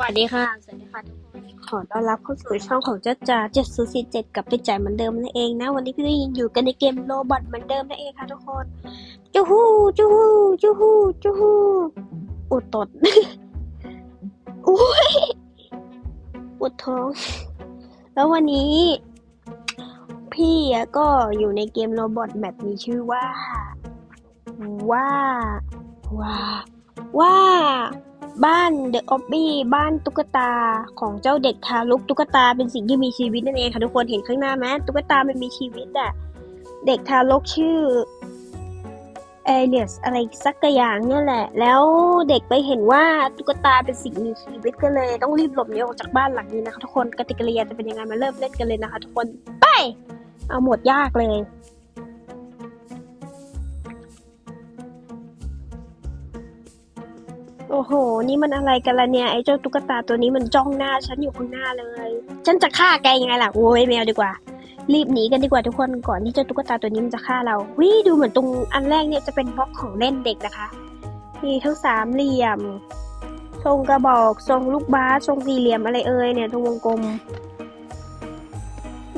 วัสดีค่ะ สวัสดีค่ะทุกคน ขอต้อนรับเข้าสู่ช่องของเจ้าจ่า7047กับพี่จ่ายเหมือนเดิมนั่นเองนะ วันนี้พี่ก็ยังอยู่กันในเกมโรบอทเหมือนเดิมนั่นเองค่ะทุกคนจูฮูจูฮูจูฮูจูฮูอุดตดอุ้ยอุดท้อง แล้ววันนี้ พี่ก็อยู่ในเกมโรบอทแบบมีชื่อว่า ว่า ว่า ว่า บ้านเดอะออบบี้บ้านตุ๊กตาของเจ้าเด็กทารกตุ๊กตาเป็นสิ่งที่มีชีวิตนั่นเองค่ะทุกคนเห็นข้างหน้าไหมตุ๊กตามันมีชีวิตอะเด็กทารกชื่อเอเลียสอะไรสักอย่างเนี่ยแหละ แล้วเด็กไปเห็นว่าตุ๊กตาเป็นสิ่งมีชีวิตก็เลย ต้องรีบหลบหนีออกจากบ้านหลังนี้นะคะทุกคนกติกาเรียนจะเป็นยังไงมาเริ่มเล่นกันเลยนะคะ ทุกคนไป เอาหมดยากเลย อ้โห นี่มันอะไรกันละเนี่ย ไอ้เจ้าตุ๊กตาตัวนี้มันจ้องหน้าฉันอยู่ข้างหน้าเลย ฉันจะฆ่าแกยังไงล่ะ โอ้ยแมวดีกว่า รีบหนีกันดีกว่าทุกคนก่อนที่เจ้าตุ๊กตาตัวนี้มันจะฆ่าเราวิดูเหมือนตรงอันแรกเนี่ยจะเป็นบล็อกของเล่นเด็กนะคะ มีทั้งสามเหลี่ยม ทรงกระบอก ทรงลูกบาส ทรงสี่เหลี่ยมอะไรเอ่ยเนี่ยตรงวงกลม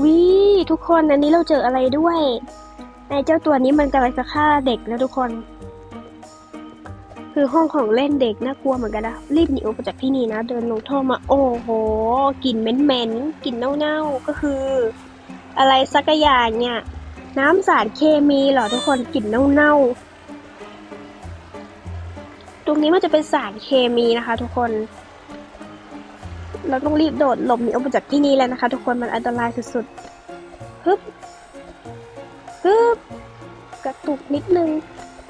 วิทุกคนอันนี้เราเจออะไรด้วย ไอ้เจ้าตัวนี้มันกำลังจะฆ่าเด็กนะทุกคน คือห้องของเล่นเด็กน่ากลัวเหมือนกันนะรีบหนีออกจากที่นี่นะ เดินลงท่อมา โอ้โหกลิ่นเหม็นๆกลิ่นเน่าๆก็คือ อะไรสักอย่างเนี่ย น้ำสารเคมีเหรอทุกคนกลิ่นเน่าๆตรงนี้มันจะเป็นสารเคมีนะคะ ทุกคน เราต้องรีบโดดหลบหนีออกจากที่นี่แล้วนะคะ ทุกคนมันอันตรายสุดๆฮึบฮึบกระตุกนิดนึง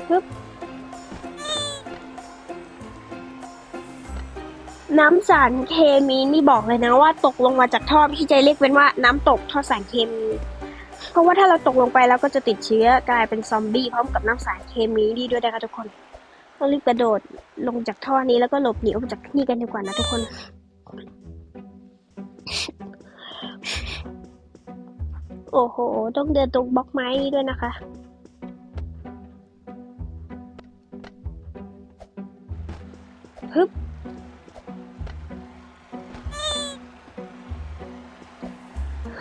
ฮึบ น้ำสารเคมีนี่บอกเลยนะว่าตกลงมาจากท่อพี่ใจเรียกเป็นว่าน้ำตกท่อสารเคมี เพราะว่าถ้าเราตกลงไปแล้วก็จะติดเชื้อกลายเป็นซอมบี้พร้อมกับน้ำสารเคมีนี่ด้วยนะคะทุกคนต้องรีบกระโดดลงจากท่อนี้แล้วก็หลบหนีออกจากที่นี่กันดีกว่านะทุกคนโอ้โห ต้องเดินตรงบล็อกไม้นี้ด้วยนะคะ ฮึบ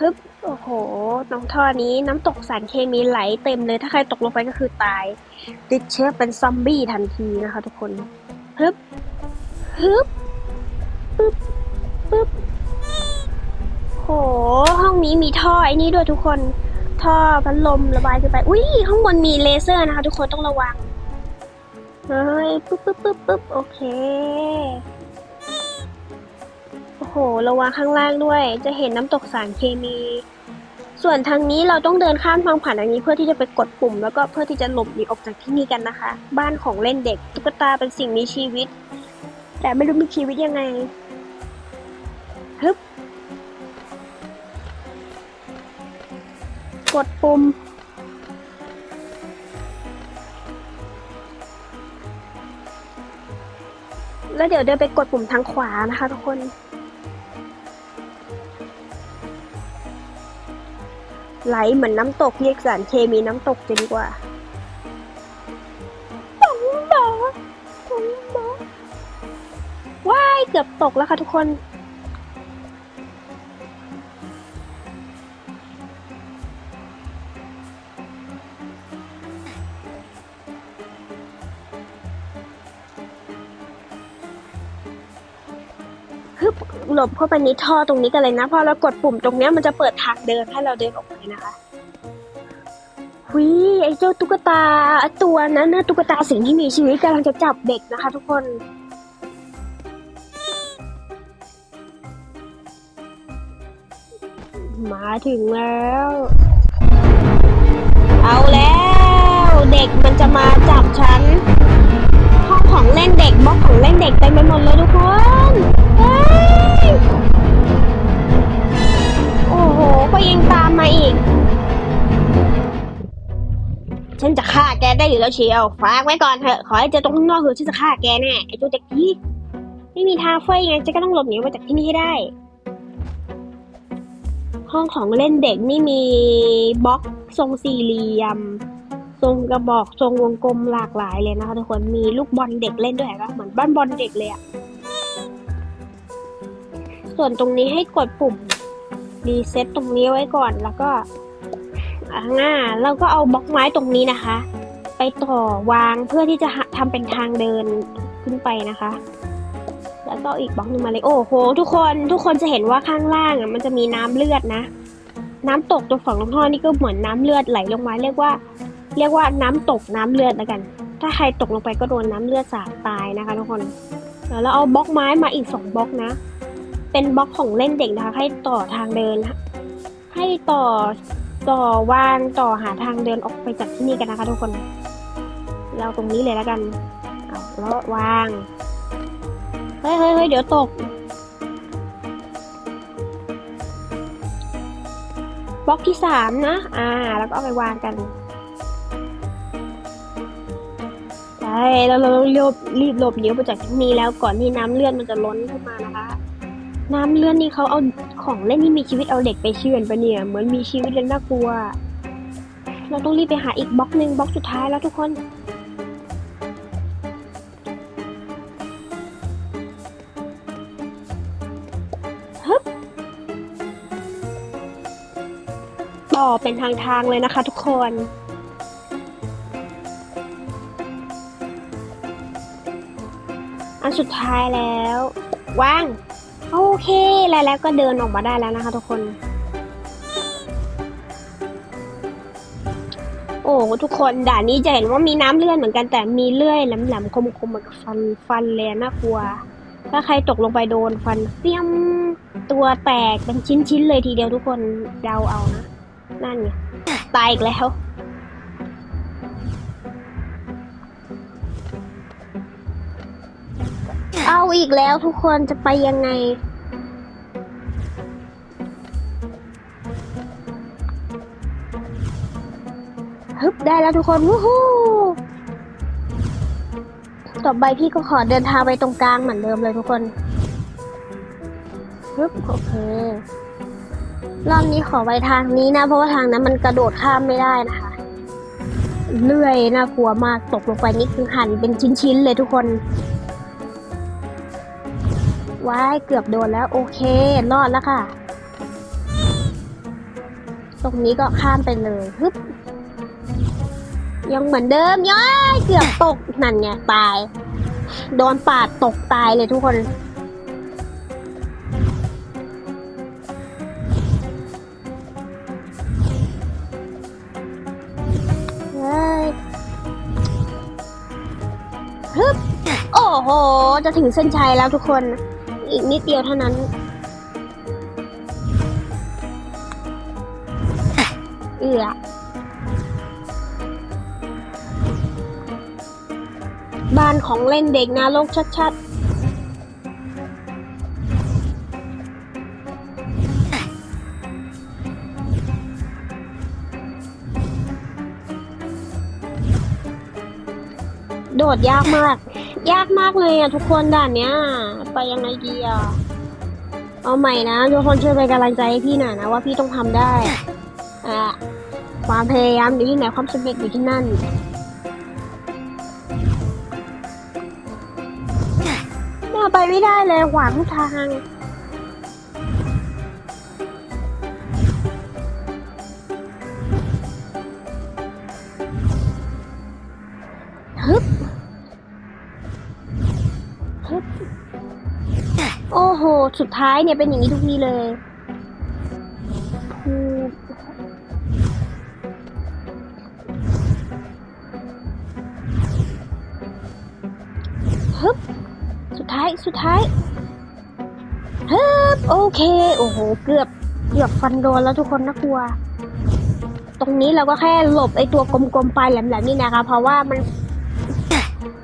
ฮึบโอ้โหตรงท่อนี้น้ำตกสารเคมีไหลเต็มเลย ถ้าใครตกลงไปก็คือตาย ติดเชื้อเป็นซอมบี้ทันทีนะคะทุกคนฮึบฮึบปึ๊บปึ๊บโห ห้องนี้มีท่อไอ้นี่ด้วยทุกคน ท่อพัดลมระบายขึ้นไป อุ้ยข้างบนมีเลเซอร์นะคะ ทุกคนต้องระวัง เฮ้ยปึ๊บปึ๊บปึ๊บปึ๊บโอเค โอ้โห ระวังข้างล่างด้วย จะเห็นน้ำตกสารเคมี ส่วนทางนี้เราต้องเดินข้ามทางผ่านทางนี้เพื่อที่จะไปกดปุ่ม แล้วก็เพื่อที่จะหลบหนีออกจากที่นี่กันนะคะ บ้านของเล่นเด็กตุ๊กตาเป็นสิ่งมีชีวิต แต่ไม่รู้มีชีวิตยังไงฮึบกดปุ่มแล้วเดี๋ยวเดินไปกดปุ่มทางขวานะคะทุกคน ไหลเหมือนน้ำตกเรียกสารเคมีน้ำตกจะดีกว่าป๋องบอป๋องบอว้ายเกือบตกแล้วค่ะทุกคน หลบเข้าไปในท่อตรงนี้กันเลยนะพอเรากดปุ่มตรงเนี้ยมันจะเปิดทางเดินให้เราเดินออกไปนะคะหุยไอ้เจ้าตุ๊กตาตัวนั้นนะตุ๊กตาสิ่งที่มีชีวิตกำลังจะจับเด็กนะคะ ทุกคนมาถึงแล้ว เอาแล้ว เด็กมันจะมาจับฉัน ห้องของเล่นเด็กบล็อกของเล่นเด็กเต็มไปหมดเลยทุกคน โอ้โห ก็ยังตามมาอีก ฉันจะฆ่าแกได้อยู่แล้วเชียวฝากไว้ก่อนเถอะ ขอให้เจอตรงข้างนอกเถอฉันจะฆ่าแกแน่ไอ้ตัวเด็กี้ไม่มีทางเฟ้ยไงจะก็ต้องหลบหนีออกมาจากที่นี่ให้ได้ ห้องของเล่นเด็กนี่มีบล็อกทรงสี่เหลี่ยม ทรงกระบอกทรงวงกลมหลากหลายเลยนะคะทุกคนมีลูกบอลเด็กเล่นด้วยเห็เหมือนบ้านบอลเด็กเลยอะ ส่วนตรงนี้ให้กดปุ่มรีเซ็ตตรงนี้ไว้ก่อนแล้วก็อ่าเราก็เอาบล็อกไม้ตรงนี้นะคะ ไปต่อวางเพื่อที่จะหาทำเป็นทางเดินขึ้นไปนะคะ แล้วก็อีกบล็อกหนึ่งมาเลยโอ้โห ทุกคนทุกคนจะเห็นว่าข้างล่างอะมันจะมีน้ำเลือดนะ น้ำตกตรงฝั่งลงท่อนี่ก็เหมือนน้ำเลือดไหลลงมาเรียกว่า เรียกว่าน้ำตกน้ำเลือดแล้วกัน ถ้าใครตกลงไปก็โดนน้ำเลือดสาดตายนะคะ ทุกคนแล้วเราเอาบล็อกไม้มาอีกสองบล็อกนะ เป็นบล็อกของเล่นเด็กนะคะ ให้ต่อทางเดิน ให้ต่อต่อวางต่อหาทางเดินออกไปจากที่นี่กันนะคะ ทุกคน เราตรงนี้เลยแล้วกันเอาแล้ววางเฮ้ยเฮ้ยเฮ้ยเดี๋ยวตก บล็อกที่สามนะ อ่า แล้วก็เอาไปวางกันใช่แล้วเรารีบรีบหลบหนีออกไปจากที่นี่แล้วก่อนที่น้ำเลือดมันจะล้นขึ้นมานะคะ น้ำเลื่อดนี่เขาเอาของเล่นที่มีชีวิตเอาเด็กไปเชื่อนปะเนี่ย เหมือนมีชีวิตเลยน่ากลัว เราต้องรีบไปหาอีกบล็อกหนึ่งบล็อกสุดท้ายแล้วทุกคน ฮึบ ต่อเป็นทางทางเลยนะคะทุกคนอันสุดท้ายแล้ว ว่าง โอเคแล้วแล้วก็เดินออกมาได้แล้วนะคะทุกคน โอ้ทุกคนด่านนี้จะเห็นว่ามีน้ำเลื่อดเหมือนกันแต่มีเลื่อยแหลมๆคมๆเหมือนกับฟันฟันเลยน่ากลัว ถ้าใครตกลงไปโดนฟันเปี้ยมตัวแตกเป็นชิ้นๆเลยทีเดียวทุกคนเดาเอานะนั่นไงตายอีกแล้ว เอาอีกแล้วทุกคนจะไปยังไง ฮึบได้แล้วทุกคน วู้ฮู้ต่อไปพี่ก็ขอเดินทางไปตรงกลางเหมือนเดิมเลยทุกคนฮึบโอเค รอบนี้ขอไปทางนี้นะ เพราะว่าทางนั้นมันกระโดดข้ามไม่ได้นะคะ เลื่อยน่ากลัวมากตกลงไปนี่คือหั่นเป็นชิ้นๆเลยทุกคน ว้ายเกือบโดนแล้วโอเค รอดแล้วค่ะ ตรงนี้ก็ข้ามไปเลยฮึบยังเหมือนเดิมย้อยเกือบตกนั่นไงตาย โดนปาดตกตายเลยทุกคนเฮ้ยฮึบโอ้โห จะถึงเส้นชัยแล้วทุกคน อีกนิดเดียวเท่านั้น เอือบ้านของเล่นเด็กนะโลกชัดๆ โดดยากมาก ยากมากเลยอะ ทุกคนด่านเนี้ย ไปยังไงดีอะ เอาใหม่นะ ทุกคนช่วยเป็นกำลังใจให้พี่หน่อยนะ ว่าพี่ต้องทำได้อะความพยายามอยู่ที่ไหนความสำเร็จอยู่ที่นั่นน่าไปไม่ได้เลยขวางทุกทาง โอ้โห สุดท้ายเนี่ยเป็นอย่างนี้ทุกทีเลยฮึบสุดท้าย สุดท้ายฮึบโอเค โอ้โห เกือบ เกือบฟันโดนแล้วทุกคนนะกลัว ตรงนี้เราก็แค่หลบไอตัวกลมๆปลายแหลมๆนี่นะคะ เพราะว่ามัน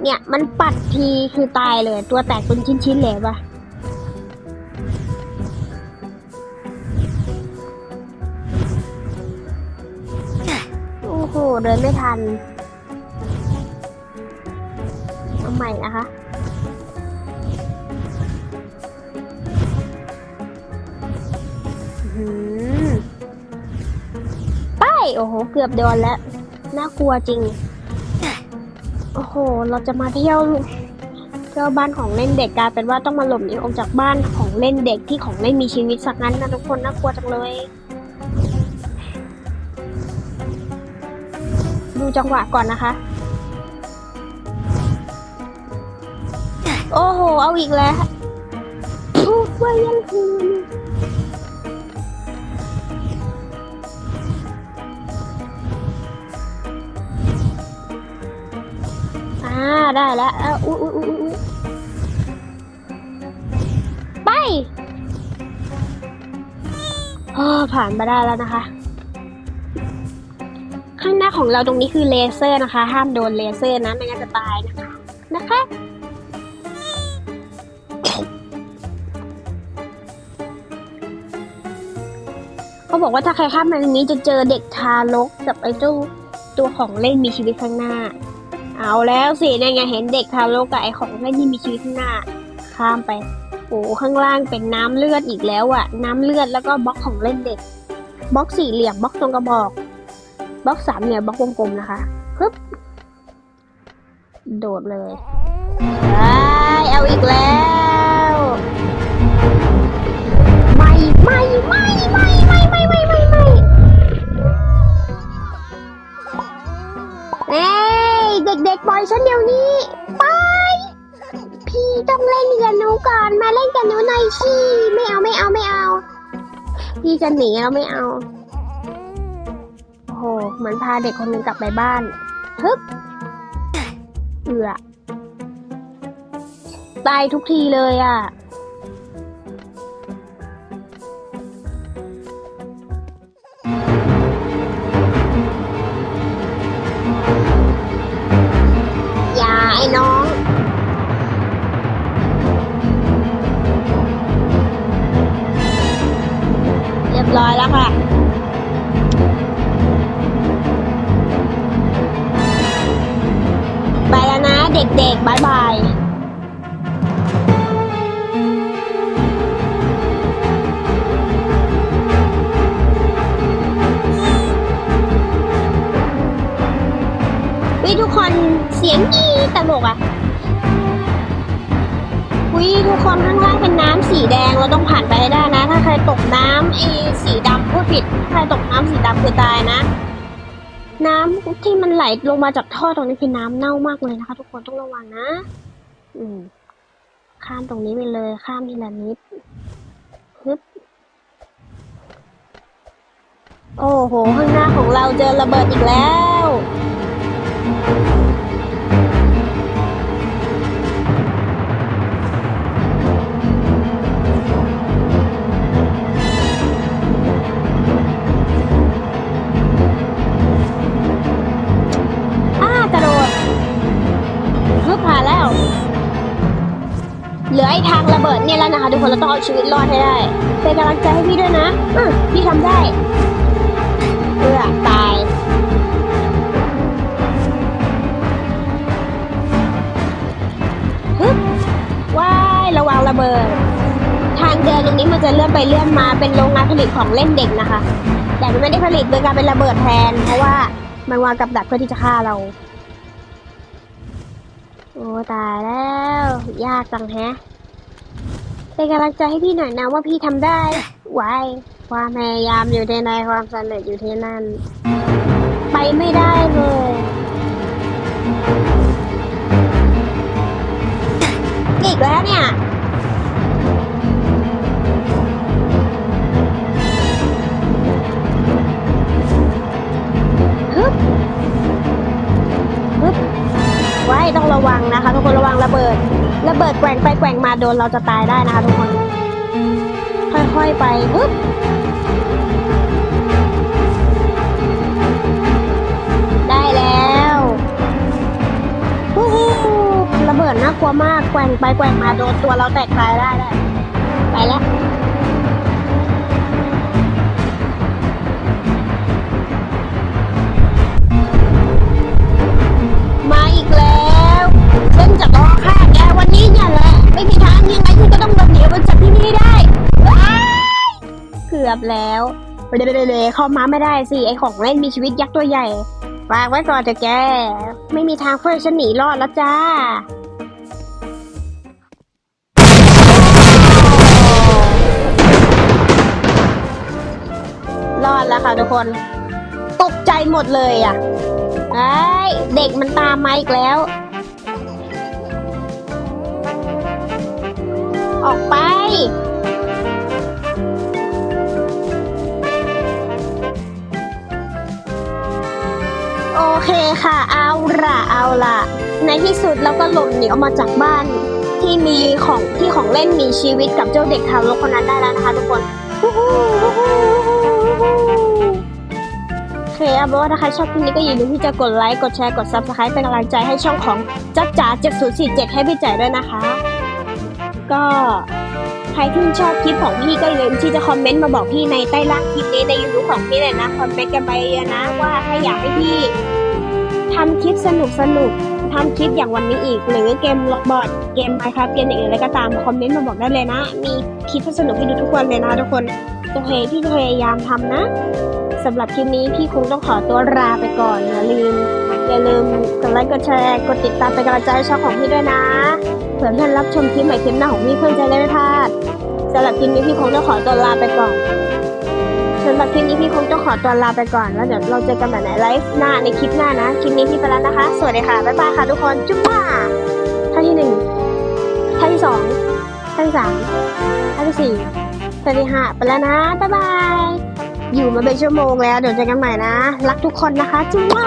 เนี่ย มันปัดทีคือตายเลย ตัวแตกเป็นชิ้นๆเลยปะโเดินไม่ทันเอาใหม่นะคะหือไปโอ้โห เกือบโดนแล้ว น่ากลัวจริง โอ้โห เราจะมาเที่ยวก็บ้านของเล่นเด็กกลายเป็นว่าต้องมาหลบหนีออกจากบ้านของเล่นเด็กที่ของเล่นมีชีวิตสักงั้นนะทุกคนน่ากลัวจังเลย ดูจังหวะก่อนนะคะ โอ้โห เอาอีกแล้วพูดว่ายังคืนอ่า ได้แล้วอะอุ้ยอุ้ยอุ้ยอุ๊ยไปโอ้ผ่านมาได้แล้วนะคะ ข้างหน้าของเราตรงนี้คือเลเซอร์นะคะ ห้ามโดนเลเซอร์นะไม่งั้นจะตายนะคะนะคะเขาบอกว่าถ้าใครข้ามมาตรงนี้จะเจอเด็กทารกกับไอ้เจ้าตัวของเล่นมีชีวิตข้างหน้า เอาแล้วสินั่นไงเห็นเด็กทารกกับไอ้ของเล่นที่มีชีวิตข้างหน้า ข้ามไปโอ้ข้างล่างเป็นน้ำเลือดอีกแล้วอะน้ำเลือดแล้วก็บล็อกของเล่นเด็กบล็อกสี่เหลี่ยมบล็อกตรงกระบอก บล็อกสามเหลี่ยมบล็อกวงกลมนะคะปึ๊บโดดเลยไปเอาอีกแล้ว ไม่ไม่ไม่ไม่ไม่ไม่ไม่ไม่ไม่เอ้ยเด็กๆปล่อยฉันเดี๋ยวนี้ ไป พี่ต้องเล่นกับหนูก่อนมาเล่นกับหนูหน่อยสิไม่เอาไม่เอาไม่เอา พี่จะหนีแล้วไม่เอา เหมือนพาเด็กคนหนึ่งกลับไปบ้านฮึบเอือตายทุกทีเลยอะ ผิดใครตกน้ำสีดำคือตายนะ น้ำที่มันไหลลงมาจากท่อตรงนี้คือน้ำเน่ามากเลยนะคะ ทุกคนต้องระวังนะ อืม ข้ามตรงนี้ไปเลย ข้ามทีละนิดฮึบโอ้โห ข้างหน้าของเราเจอระเบิดอีกแล้ว ทุกคนเราต้องเอาชีวิตรอดให้ได้ เป็นกำลังใจให้พี่ด้วยนะอือพี่ทำได้เพื่อตาย ฮึบว้ายระวังระเบิด ทางเดินตรงนี้มันจะเลื่อนไปเลื่อนมาเป็นโรงงานผลิตของเล่นเด็กนะคะ แต่มันไม่ได้ผลิตโดยการเป็นระเบิดแทน เพราะว่ามันวางกับดักเพื่อที่จะฆ่าเรา โอ้ตายแล้ว ยากจังแฮะ เป็นกำลังใจให้พี่หน่อยนะว่าพี่ทำได้ไวความพยายามอยู่ที่ไหนความสำเร็จอยู่ที่นั่น ไปไม่ได้เลยอีกแล้วเนี่ยฮึบฮึบไว้ต้องระวังนะคะทุกคนระวังระเบิด ระเบิดแกว่งไปแกว่งมาโดนเราจะตายได้นะคะทุกคน ค่อยๆไปฮึบได้แล้วฮู้ฮู้ระเบิดน่ากลัวมากแกว่งไปแกว่งมาโดนตัวเราแตกตายได้ได้ไปแล้ว บแล้วเละๆเข้ามาไม่ได้สิ ไอของเล่นมีชีวิตยักษ์ตัวใหญ่วางไว้ก่อนเถอะแก ไม่มีทางเพื่อฉันหนีรอดแล้วจ้ารอดแล้วค่ะทุกคน ตกใจหมดเลยอะไอ้เด็กมันตามมาอีกแล้ว ออกไป ค่ะ เอาละเอาละในที่สุดเราก็หลบหนีออกมาจากบ้าน ที่มีของที่ของเล่นมีชีวิตกับเจ้าเด็กทารกคนนั้นได้แล้วนะคะทุกคนโอเคเอาเป็นว่าถ้าใครชอบคลิปนี้ก็อย่าลืมที่จะกดไลค์กดแชร์กด subscribe เป็นกำลังใจให้ช่องของจักจ๋า7047 ให้พี่แจ๋ด้วยนะคะ ก็ใครที่ชอบคลิปของพี่ก็อย่าลืมที่จะคอมเมนต์มาบอกพี่ในใต้ล่างคลิปนี้ใน YouTube ของพี่เลยนะคอมเมนต์กันไปเยอะนะว่าถ้าอยากให้พี่ ทำคลิปสนุกสนุกทำคลิปอย่างวันนี้อีก หรือเกมล็อกบอร์ดเกมไมค์ครับเกมอย่างอื่นอะไรก็ตามคอมเมนต์มาบอกได้เลยนะ มีคลิปสนุกให้ดูทุกวันเลยนะทุกคนโอเคพี่จะพยายามทำนะสำหรับคลิปนี้พี่คงต้องขอตัวลาไปก่อนอย่าลืมอย่าลืมกดไลค์กดแชร์กดติดตามเป็นกำลังใจให้ช่องของพี่ด้วยนะเผื่อเพื่อนรับชมคลิปใหม่คลิปหน้าของพี่เพื่อนจะได้ไม่พลาดสำหรับคลิปนี้พี่คงต้องขอตัวลาไปก่อน สำหรับคลิปนี้พี่คงต้องขอตัวลาไปก่อน แล้วเดี๋ยวเราเจอกันใหม่ในไลฟ์หน้าในคลิปหน้านะ คลิปนี้พี่ไปแล้วนะคะ สวัสดีค่ะ บ๊ายบายค่ะทุกคน จุ๊บป้าท่าที่หนึ่งท่าที่สองท่าที่สามท่าที่สี่ท่าที่ห้าไปแล้วนะ บ๊ายบาย อยู่มาเป็นชั่วโมงแล้ว เดี๋ยวเจอกันใหม่นะ รักทุกคนนะคะ จุ๊บป้า